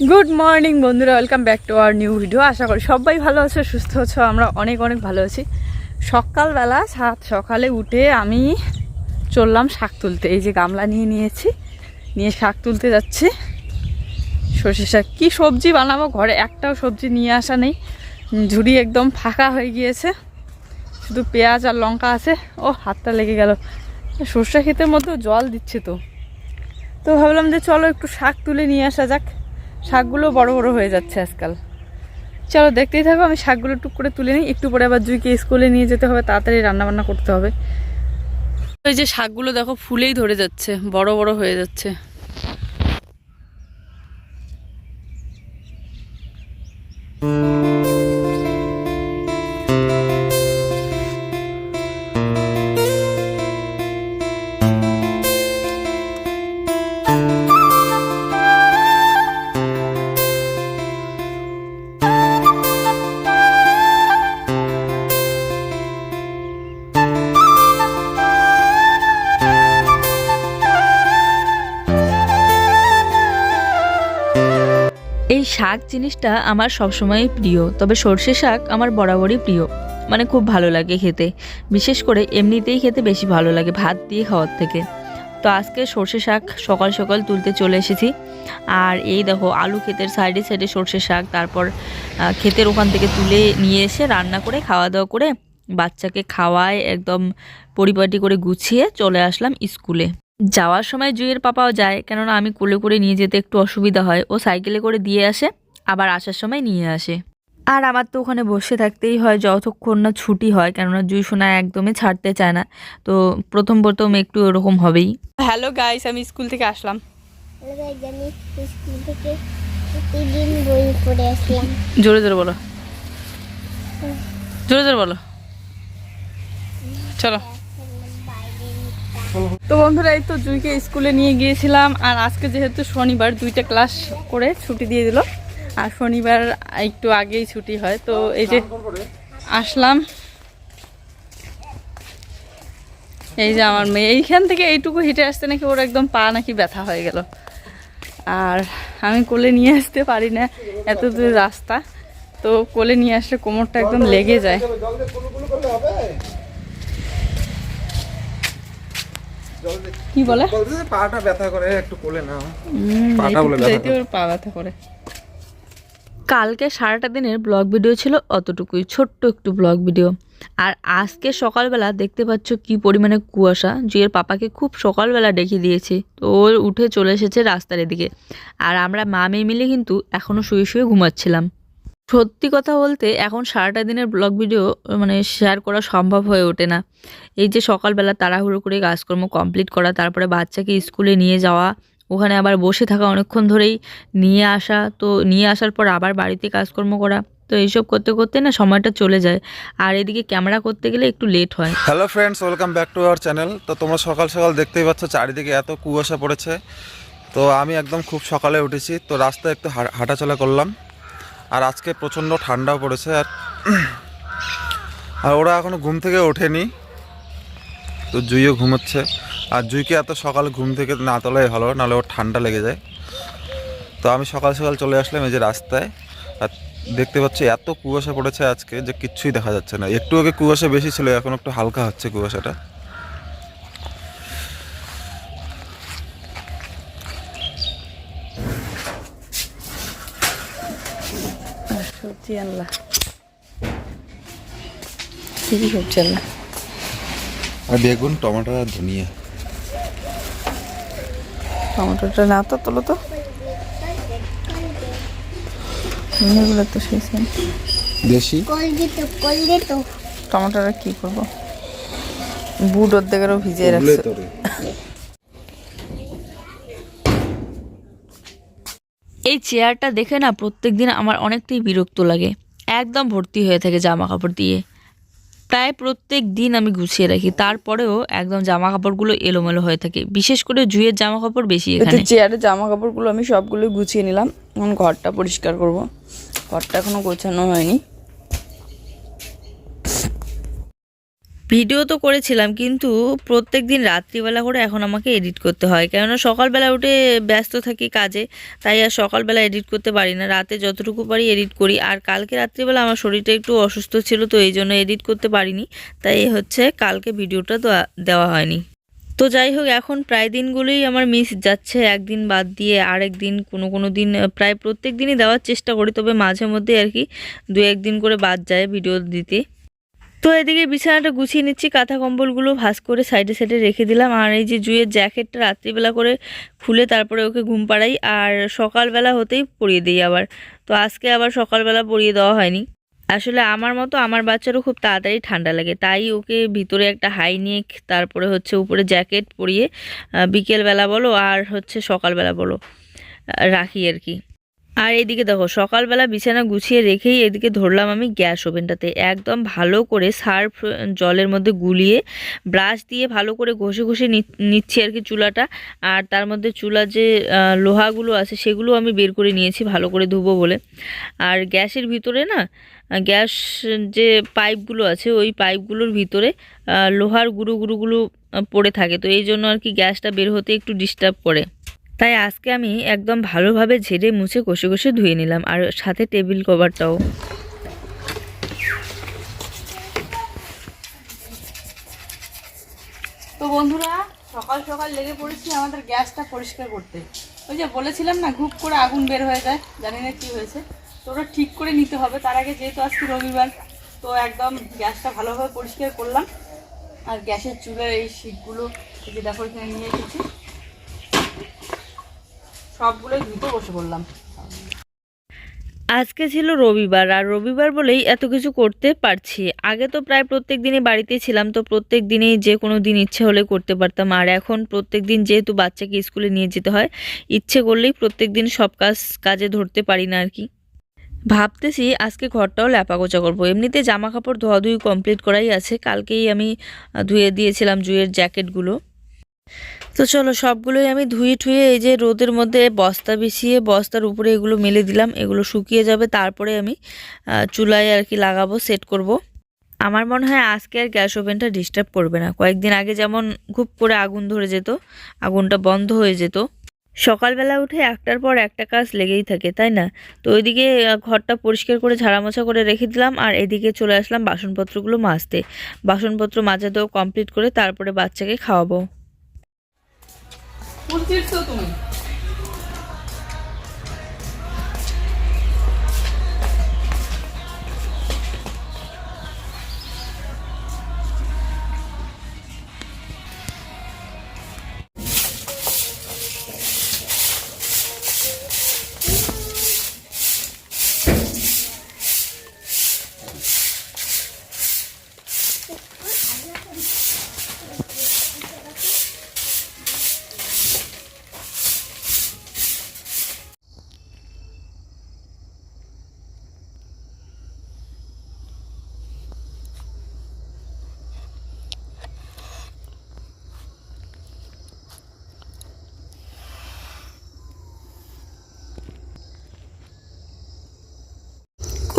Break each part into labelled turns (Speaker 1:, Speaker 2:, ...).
Speaker 1: Good morning বন্ধুরা welcome back to our new video আশা করি সবাই ভালো আছো, সুস্থ আছো, আমরা অনেক অনেক ভালো আছি। সকালবেলা সাত সকালে উঠে আমি চললাম শাক তুলতে। এই যে গামলা নিয়ে নিয়েছি, নিয়ে শাক তুলতে যাচ্ছি। সর্ষে শাক, কী সবজি বানাবো ঘরে? একটাও সবজি নিয়ে আসা নেই। ঝুড়ি একদম ফাঁকা হয়ে গিয়েছে। শুধু পেঁয়াজ আর লঙ্কা আছে। ও, হাতটা লেগে গেল। সর্ষে ক্ষেতের মধ্যেও জল দিচ্ছে তো। তো ভাবলাম যে চলো একটু শাক তুলে নিয়ে আসা যাক। শাকগুলো বড় বড় হয়ে যাচ্ছে আজকাল। চলো, দেখতেই থাকো, আমি শাকগুলো টুক করে তুলে নিই। একটু পরে আবার জুইকে স্কুলে নিয়ে যেতে হবে, তাড়াতাড়ি রান্নাবান্না করতে হবে। ওই যে শাকগুলো দেখো, ফুলেই ধরে যাচ্ছে, বড় বড় হয়ে যাচ্ছে।
Speaker 2: শাক জিনিসটা আমার সবসময়ই প্রিয়, তবে সর্ষে শাক আমার বরাবরই প্রিয়। মানে খুব ভালো লাগে খেতে, বিশেষ করে এমনিতেই খেতে বেশি ভালো লাগে ভাত দিয়ে খাওয়ার থেকে। তো আজকে সর্ষে শাক সকাল সকাল তুলতে চলে এসেছি। আর এই দেখো, আলু ক্ষেতের সাইডে সাইডে সর্ষে শাক, তারপর ক্ষেতের ওখান থেকে তুলে নিয়ে এসে রান্না করে, খাওয়া দাওয়া করে বাচ্চাকে খাওয়ায় একদম পরিপাটি করে গুছিয়ে চলে আসলাম স্কুলে। যাওয়ার সময় জুয়ের পাপাও যায় কেননা আমি কোলে করে নিয়ে যেতে একটু অসুবিধা হয়। ও সাইকেলে করে দিয়ে আসে আবার আসার সময় নিয়ে আসে। আর আমার তো ওখানে বসে থাকতেই হয় যতক্ষণ না ছুটি হয় কেননা জুই সোনা একদমই ছাড়তে চায় না। তো প্রথম প্রথম একটু ওরকম হবেই।
Speaker 1: হ্যালো গাইস আমি স্কুল থেকে আসলাম।
Speaker 3: আমি স্কুল থেকে প্রতিদিন বই পড়ে আসলাম।
Speaker 1: জোরে জোরে বলো। জোরে জোরে বলো। চলো। তো বন্ধুরা, এই তো জুইকে স্কুলে নিয়ে গিয়েছিলাম, আর আজকে যেহেতু শনিবার, দুইটা ক্লাস করে ছুটি দিয়ে দিল। আর শনিবার একটু আগেই ছুটি হয়, তো এই যে আসলাম। এই যে আমার মেয়ে, এইখান থেকে এইটুকু হেঁটে আসতে নাকি ওর একদম পা নাকি ব্যথা হয়ে গেল। আর আমি কোলে নিয়ে আসতে পারি না, এত দূর রাস্তা। তো কোলে নিয়ে আসলে কোমরটা একদম লেগে যায়। কি বলে?
Speaker 4: বলতে পাটা ব্যথা করে একটু কোলে নাও। পাটা বলে ব্যথা
Speaker 1: ওর পা ব্যথা করে।
Speaker 2: কালকে সারাটা দিনের ব্লগ ভিডিও ছিল অতটুকুই ছোট্ট একটু ব্লগ ভিডিও। আর আজকে সকালবেলা দেখতে পাচ্ছ কি পরিমাণে কুয়াশা জুয়ের পাপাকে খুব সকালবেলা ডেকে দিয়েছে। তো ওর উঠে চলে এসেছে রাস্তার এদিকে। আর আমরা মা মেয়ে মিলে কিন্তু এখনও শুয়ে শুয়ে ঘুমাচ্ছিলাম। সত্যি কথা বলতে এখন সারাটা দিনের ব্লগ ভিডিও মানে শেয়ার করা সম্ভব হয়ে ওঠে না। এই যে সকালবেলা তাড়াহুড়ো করে কাজকর্ম কমপ্লিট করা, তারপরে বাচ্চাকে স্কুলে নিয়ে যাওয়া, ওখানে আবার বসে থাকা অনেকক্ষণ ধরেই নিয়ে আসা, তো নিয়ে আসার পর আবার বাড়িতে কাজকর্ম করা, তো এইসব করতে করতে না সময়টা চলে যায়। আর এদিকে ক্যামেরা করতে গেলে একটু লেট হয়।
Speaker 4: Hello friends welcome back to our channel তো তোমরা সকাল সকাল দেখতেই পাচ্ছ চারিদিকে এত কুয়াশা পড়েছে। তো আমি একদম খুব সকালে উঠেছি, তো রাস্তায় একটু হাঁটাচলা করলাম। আর আজকে প্রচণ্ড ঠান্ডাও পড়েছে আর আর ওরা এখনও ঘুম থেকে ওঠেনি। তো জুইও ঘুমোচ্ছে। আর জুইকে এত সকালে ঘুম থেকে না তোলাই ভালো নাহলে ওর ঠান্ডা লেগে যায়। তো আমি সকাল সকাল চলে আসলাম এই যে রাস্তায়। আর দেখতে পাচ্ছি এত কুয়াশা পড়েছে আজকে যে কিচ্ছুই দেখা যাচ্ছে না। একটু আগে কুয়াশা বেশি ছিল, এখন একটু হালকা হচ্ছে কুয়াশাটা।
Speaker 1: কি কি সবজি
Speaker 4: আর বেগুন টমেটো আর ধনিয়া।
Speaker 1: টমেটোটা না তো তোলো তো।
Speaker 4: দেশি?
Speaker 1: টমেটোটা কি করব? বুট ওর অর্ধেকেরও ভিজিয়ে রাখছে।
Speaker 2: এই চেয়ারটা দেখে না প্রত্যেক দিন আমার অনেকটাই বিরক্ত লাগে। একদম ভর্তি হয়ে থাকে জামা কাপড় দিয়ে। প্রায় প্রত্যেক দিন আমি গুছিয়ে রাখি। তারপরেও একদম জামা কাপড়গুলো এলোমেলো হয়ে থাকে। বিশেষ করে জুয়ের জামা কাপড় বেশি এখানে।
Speaker 1: চেয়ারের জামা কাপড়গুলো আমি সবগুলো গুছিয়ে নিলাম। এখন ঘরটা পরিষ্কার করব। ঘরটা এখনও গোছানো হয়নি।
Speaker 2: ভিডিও তো করেছিলাম, কিন্তু প্রত্যেক দিন রাত্রিবেলা করে এখন আমাকে এডিট করতে হয়। কেননা সকালবেলা উঠে ব্যস্ত থাকি কাজে, তাই আর সকালবেলা এডিট করতে পারি না। রাতে যতটুকু পারি এডিট করি। আর কালকে রাত্রিবেলা আমার শরীরটা একটু অসুস্থ ছিল, তো এই জন্য এডিট করতে পারিনি। তাই হচ্ছে কালকে ভিডিওটা দেওয়া- হয়নি। তো যাই হোক, এখন প্রায় দিনগুলোই আমার মিস যাচ্ছে। একদিন বাদ দিয়ে আরেক দিন, কোনো কোনো দিন প্রায় প্রত্যেক দিনই দেওয়ার চেষ্টা করি। তবে মাঝে মধ্যে আর কি দু একদিন করে বাদ যায় ভিডিও দিতে। তো এদিকে বিছানাটা গুছিয়ে নিচ্ছি, কাঁথা কম্বলগুলো ভাঁজ করে সাইডে সাইডে রেখে দিলাম। আর এই যে জুয়ের জ্যাকেটটা রাত্রিবেলা করে খুলে তারপরে ওকে ঘুম পাড়াই, আর সকালবেলা হতেই পরিয়ে দিই আবার। তো আজকে আবার সকালবেলা পরিয়ে দেওয়া হয়নি। আসলে আমার মতো আমার বাচ্চারও খুব তাড়াতাড়ি ঠান্ডা লাগে, তাই ওকে ভিতরে একটা হাই নেক, তারপরে হচ্ছে উপরে জ্যাকেট পরিয়ে বিকেলবেলা বলো আর হচ্ছে সকালবেলা বলো রাখি আর কি। আর এদিকে দেখো, সকালবেলা বিছানা গুছিয়ে রেখেই এদিকে ধরলাম আমি গ্যাস ওভেনটাতে। একদম ভালো করে সার্ফ জলের মধ্যে গুলিয়ে ব্রাশ দিয়ে ভালো করে ঘষে ঘষে নিচ্ছি আর কি চুলাটা। আর তার মধ্যে চুলা যে লোহাগুলো আছে সেগুলো আমি বের করে নিয়েছি ভালো করে ধুবো বলে। আর গ্যাসের ভিতরে না, গ্যাস যে পাইপগুলো আছে ওই পাইপগুলোর ভিতরে লোহার গুঁড়ো গুঁড়োগুলো পড়ে থাকে। তো এই জন্য আর কি গ্যাসটা বের হতে একটু ডিস্টার্ব করে। তাই আজকে আমি একদম ভালোভাবে ঝেড়ে মুছে কষে কষে ধুয়ে নিলাম আর সাথে টেবিল কভারটাও।
Speaker 1: তো বন্ধুরা, সকাল সকাল লেগে পড়েছি, আমাদের গ্যাসটা পরিষ্কার করতে। ওই যে বলেছিলাম না, ঘুপ করে আগুন বের হয়ে যায়, জানি না কী হয়েছে। তো ওটা ঠিক করে নিতে হবে, তার আগে যেহেতু আজকে রবিবার, তো একদম গ্যাসটা ভালোভাবে পরিষ্কার করলাম। আর গ্যাসের চুলের এই শীতগুলো এই যে দেখো এখানে নিয়ে এসেছি। সবগুলোই ধুতে বসে পড়লাম।
Speaker 2: আজকে ছিল রবিবার, আর রবিবার বলেই এত কিছু করতে পারছি। আগে তো প্রায় প্রত্যেক দিনই বাড়িতে ছিলাম, তো প্রত্যেক দিনেই যে কোনো দিন ইচ্ছে হলে করতে পারতাম। আর এখন প্রত্যেক দিন যেহেতু বাচ্চাকে স্কুলে নিয়ে যেতে হয়, ইচ্ছে করলেই প্রত্যেক দিন সব কাজ, কাজে ধরতে পারি না আর কি। ভাবতেছি আজকে ঘরটাও ল্যাপাগোচা করব। এমনিতে জামা কাপড় ধোয়াধুয়ি কমপ্লিট করাই আছে। কালকেই আমি ধুয়ে দিয়েছিলাম জুয়ের জ্যাকেটগুলো। তো চলো সবগুলোই আমি ধুয়ে ঠুয়ে এই যে রোদের মধ্যে বস্তা বিছিয়ে বস্তার উপরে এগুলো মেলে দিলাম। এগুলো শুকিয়ে যাবে। তারপরে আমি চুলায় আর কি লাগাবো, সেট করব। আমার মনে হয় আজকে আর গ্যাস ওভেনটা ডিস্টার্ব করবে না। কয়েকদিন আগে যেমন খুব করে আগুন ধরে যেত, আগুনটা বন্ধ হয়ে যেত। সকালবেলা উঠে একটার পর একটা কাজ লেগেই থাকে, তাই না? তো ওইদিকে ঘরটা পরিষ্কার করে ঝাড়ামোছা করে রেখে দিলাম আর এদিকে চলে আসলাম বাসনপত্রগুলো মাজতে। বাসনপত্র মাজা দেওয়া কমপ্লিট করে তারপরে বাচ্চাকে খাওয়াবো।
Speaker 1: ফুল ছিটছো তুমি।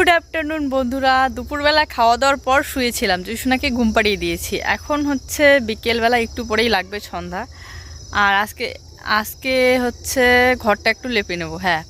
Speaker 1: গুড আফটারনুন বন্ধুরা। দুপুরবেলা খাওয়া দাওয়ার পর শুয়েছিলাম, জুসুনাকে ঘুম পাড়িয়ে দিয়েছি। এখন হচ্ছে বিকেলবেলা একটু পরেই লাগবে সন্ধ্যা। আর আজকে আজকে হচ্ছে ঘরটা একটু লেপে নেব হ্যাঁ।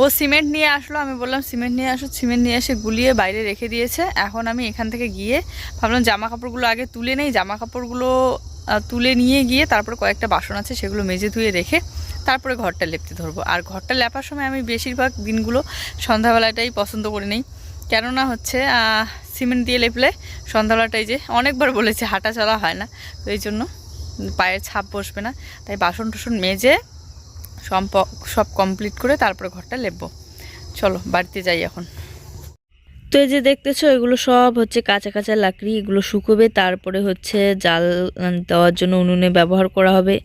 Speaker 1: ও সিমেন্ট নিয়ে আসলো, আমি বললাম, সিমেন্ট নিয়ে আসো। সিমেন্ট নিয়ে এসে গুলিয়ে বাইরে রেখে দিয়েছে। এখন আমি এখান থেকে গিয়ে ভাবলাম জামা কাপড়গুলো আগে তুলে নেই। জামা কাপড়গুলো তুলে নিয়ে গিয়ে তারপর কয়েকটা বাসন আছে, সেগুলো মেজে ধুয়ে রেখে তারপরে ঘরটা লেপতে ধরবো। আর ঘরটা লেপার সময় আমি বেশিরভাগ দিনগুলো সন্ধ্যাবেলাটাই পছন্দ করে নিই। কেননা হচ্ছে সিমেন্ট দিয়ে লেপলে সন্ধ্যাবেলাটাই যে অনেকবার বলেছে হাঁটা চলা হয় না। তো এই জন্য পায়ের ছাপ বসবে না। তাই বাসন টাসন মেজে সম্প, সব কমপ্লিট করে তারপরে ঘরটা লেপবো। চলো, বাড়িতে যাই এখন।
Speaker 2: তো এই যে দেখতেছো, এগুলো সব হচ্ছে কাঁচা কাঁচা লাকড়ি, এগুলো শুকোবে। তারপরে হচ্ছে জাল দেওয়ার জন্য উনুনে ব্যবহার করা হবে।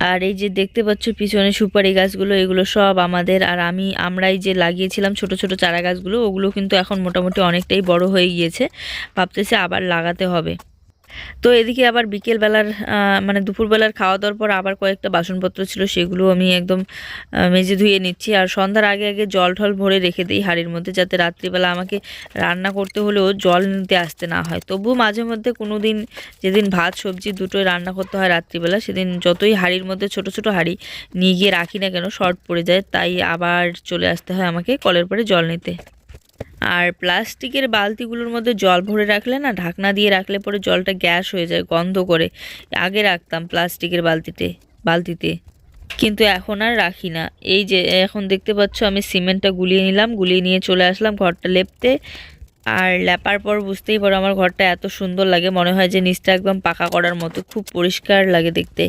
Speaker 2: আর এই যে দেখতে পাচ্ছ পিছনে সুপারি গাছগুলো, এগুলো সব আমাদের। আর আমি, আমরাই যে লাগিয়েছিলাম ছোট ছোট চারা গাছগুলো, ওগুলো কিন্তু এখন মোটামুটি অনেকটাই বড় হয়ে গিয়েছে। ভাবতেছে আবার লাগাতে হবে। তো এদিকে আবার বিকেলবেলার মানে দুপুরবেলার খাওয়া দাওয়ার পর আবার কয়েকটা বাসনপত্র ছিল, সেগুলো আমি একদম মেজে ধুয়ে নিচ্ছি। আর সন্ধ্যার আগে আগে জল ঠল ভরে রেখে দিই হাঁড়ির মধ্যে, যাতে রাত্রিবেলা আমাকে রান্না করতে হলেও জল নিতে আসতে না হয়। তবুও মাঝে মধ্যে কোনো দিন যেদিন ভাত, সবজি দুটোই রান্না করতে হয় রাত্রিবেলা, সেদিন যতই হাঁড়ির মধ্যে ছোট ছোট হাঁড়ি নিয়ে গিয়ে রাখি না কেন, শর্ট পড়ে যায়, তাই আবার চলে আসতে হয় আমাকে কলের পরে জল নিতে। আর প্লাস্টিকের বালতিগুলোর মধ্যে জল ভরে রাখলে না, ঢাকনা দিয়ে রাখলে পরে জলটা গ্যাস হয়ে যায়, গন্ধ করে। আগে রাখতাম প্লাস্টিকের বালতিতে বালতিতে। কিন্তু এখন আর রাখি না। এই যে, এখন দেখতে পাচ্ছ আমি সিমেন্টটা গুলিয়ে নিলাম, গুলিয়ে নিয়ে চলে আসলাম ঘরটা লেপতে। আর ল্যাপার পর বুঝতেই পারো আমার ঘরটা এত সুন্দর লাগে। মনে হয় যে নিচটা একদম পাকা করার মতো, খুব পরিষ্কার লাগে দেখতে।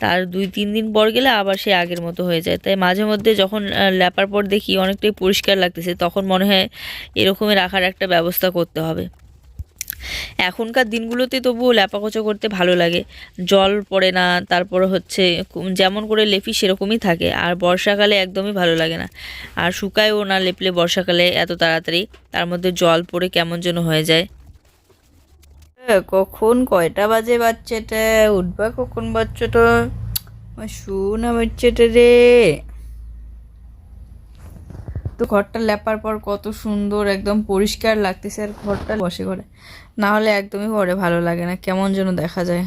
Speaker 2: তার দুই, তিন দিন পর গেলে আবার সে আগের মতো হয়ে যায়। তাই মাঝে মধ্যে যখন ল্যাপার পর দেখি অনেকটাই পরিষ্কার লাগতেছে, তখন মনে হয় এরকমই রাখার একটা ব্যবস্থা করতে হবে। এখনকার দিনগুলোতে তবুও ল্যাপাকোচা করতে ভালো লাগে। জল পড়ে না, তারপর হচ্ছে যেমন করে লেপি সেরকমই থাকে, আর বর্ষাকালে একদমই ভালো লাগে না। আর শুকায়ও না লেপলে বর্ষাকালে এত তাড়াতাড়ি, তার মধ্যে জল পড়ে কেমন যেন হয়ে যায়।
Speaker 1: কখন কয়টা বাজে বাচ্চাটা? উঠবা কখন বাচ্চাটা? শোনা বাচ্চাটা রে। তো ঘরটা লেপার পর কত সুন্দর, একদম পরিষ্কার লাগতেছে আর ঘরটা বসে ঘরে। না হলে একদমই ঘরে ভালো লাগে না, কেমন যেন দেখা যায়।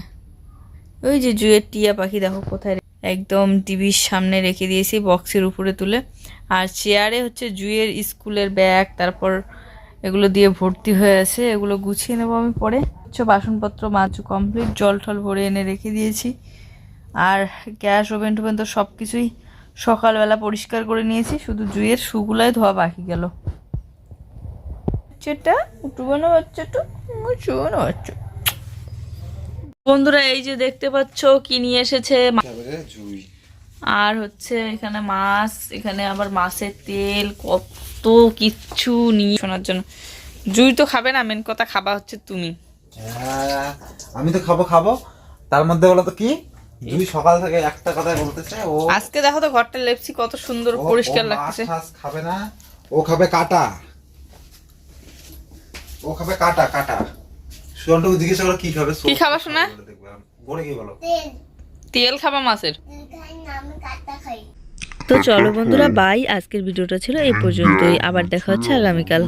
Speaker 1: ওই যে জুয়ের টিয়া পাখি দেখো কোথায় একদম টিভির সামনে রেখে দিয়েছি, বক্সের উপরে তুলে। আর চেয়ারে হচ্ছে জুয়ের স্কুলের ব্যাগ, তারপর এগুলো দিয়ে ভর্তি হয়ে আছে, এগুলো গুছিয়ে নেব আমি পরে। হচ্ছে বাসনপত্র মাছু কমপ্লিট, জল টল ভরে এনে রেখে দিয়েছি। আর গ্যাস ওভেন টোভেন তো সব কিছুই সকালবেলা পরিষ্কার করে নিয়েছি শুধু জুয়ের শুগুলাই ধোয়া বাকি গেল। বাচ্চাটা উঠবো বাচ্চাটা উঠবো বাচ্চা। বন্ধুরা এই যে দেখতে পাচ্ছ কি নিয়ে এসেছে আর হচ্ছে এখানে মাছ এখানে আবার মাছের তেল কত কিচ্ছু নিয়ে শোনার জন্য। জুই তো খাবে না মেন কথা খাবা হচ্ছে তুমি।
Speaker 4: হ্যাঁ, আমি তো খাব খাব। তার মধ্যে বলো তো কি? দুই সকাল থেকে একটা কথাই বলতেছে ও
Speaker 1: আজকে দেখো তো ঘরটা লেপছি কত সুন্দর পরিষ্কার
Speaker 4: ও মাছ খাবে না ও খাবে কাটা। ও খাবে কাটা কাটা। জিজ্ঞেস করো কি খাবে?
Speaker 1: কি খাবা শোনা?
Speaker 4: বলে কি বলো?
Speaker 3: তেল।
Speaker 1: তেল খাবা মাছের?
Speaker 2: তো চলো বন্ধুরা বাই আজকের ভিডিওটা ছিল এই পর্যন্তই। আবার দেখা হচ্ছে আগামীকাল।